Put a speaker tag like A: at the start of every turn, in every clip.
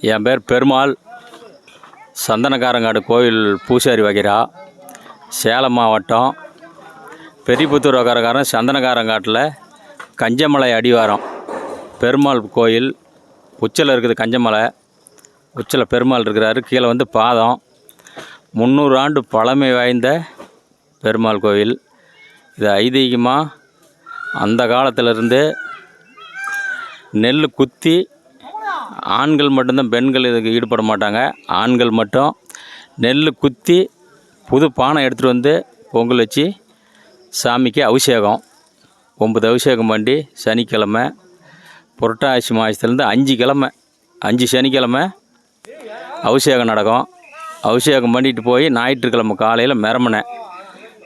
A: என் பேர் பெருமாள். சந்தனக்காரங்காடு கோயில் பூசாரி வகைரா. சேலம் மாவட்டம். பெரியபுத்தூர் வகரக்காரன் சந்தனக்காரங்காட்டில் கஞ்சமலை அடிவாரம். பெருமாள் கோயில். உச்சில் இருக்குது கஞ்சமலை. உச்சில் பெருமாள் இருக்கிறாரு. கீழே வந்து பாதம். முந்நூறு ஆண்டு பழமை வாய்ந்த பெருமாள் கோயில் இது ஐதீகமாக அந்த காலத்திலிருந்து நெல் குத்தி ஆண்கள் மட்டும்தான் பெண்கள் இதுக்கு ஈடுபட மாட்டாங்க. ஆண்கள் மட்டும் நெல் குத்தி புது பானை எடுத்துகிட்டு வந்து பொங்கல் வச்சு சாமிக்கு அபிஷேகம். ஒன்பது அபிஷேகம் பண்ணி சனிக்கிழமை புரட்டாசி மாதத்துலேருந்து அஞ்சு கிழமை அஞ்சு சனிக்கிழமை அபிஷேகம் நடக்கும். அபிஷேகம் பண்ணிட்டு போய் ஞாயிற்றுக்கிழமை காலையில் மெரமனை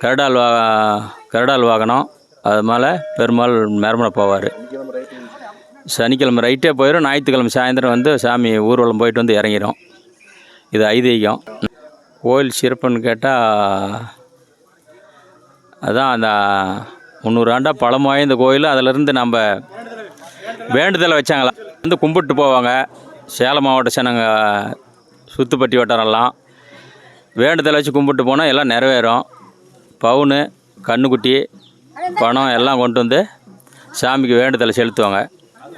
A: கருடால் வா கருடால் வாகனம் அது மேலே பெருமாள் மெரமனை போவார். சனிக்கிழமை ரைட்டே போயிடும் ஞாயிற்றுக்கிழமை சாயந்தரம் வந்து சாமி ஊர்வலம் போயிட்டு வந்து இறங்கிடும் இது ஐதீகம். கோயில் சிறப்புன்னு கேட்டால் அதான் அந்த முந்நூறு ஆண்டாக பழம் வாய்ந்த கோயில். அதிலிருந்து நம்ம வேண்டுதலை வச்சாங்களா? வந்து கும்பிட்டு போவாங்க. சேலம் மாவட்ட சனங்க சுத்துப்பட்டி வட்டாரம்லாம் வேண்டுதலை வச்சு கும்பிட்டு போனால் எல்லாம் நிறைவேறும். பவுனு கண்ணுக்குட்டி பணம் எல்லாம் கொண்டு வந்து சாமிக்கு வேண்டுதலை செலுத்துவாங்க.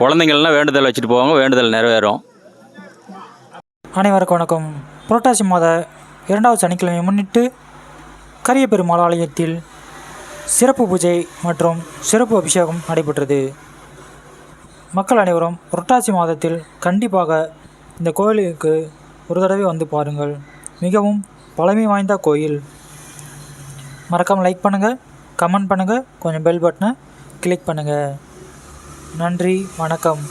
A: குழந்தைங்கள்லாம் வேண்டுதல் வச்சுட்டு போவாங்க வேண்டுதல் நிறைவேறும்.
B: அனைவருக்கும் வணக்கம். புரட்டாசி மாத இரண்டாவது சனிக்கிழமையை முன்னிட்டு கரிய பெருமாள் ஆலயத்தில் சிறப்பு பூஜை மற்றும் சிறப்பு அபிஷேகம் நடைபெற்றது. மக்கள் அனைவரும் புரட்டாசி மாதத்தில் கண்டிப்பாக இந்த கோயிலுக்கு ஒரு தடவை வந்து பாருங்கள். மிகவும் பழமை வாய்ந்த கோயில். மறக்காமல் லைக் பண்ணுங்கள் கமெண்ட் பண்ணுங்கள் கொஞ்சம் பெல் பட்டனை கிளிக் பண்ணுங்கள் நன்றி வணக்கம்.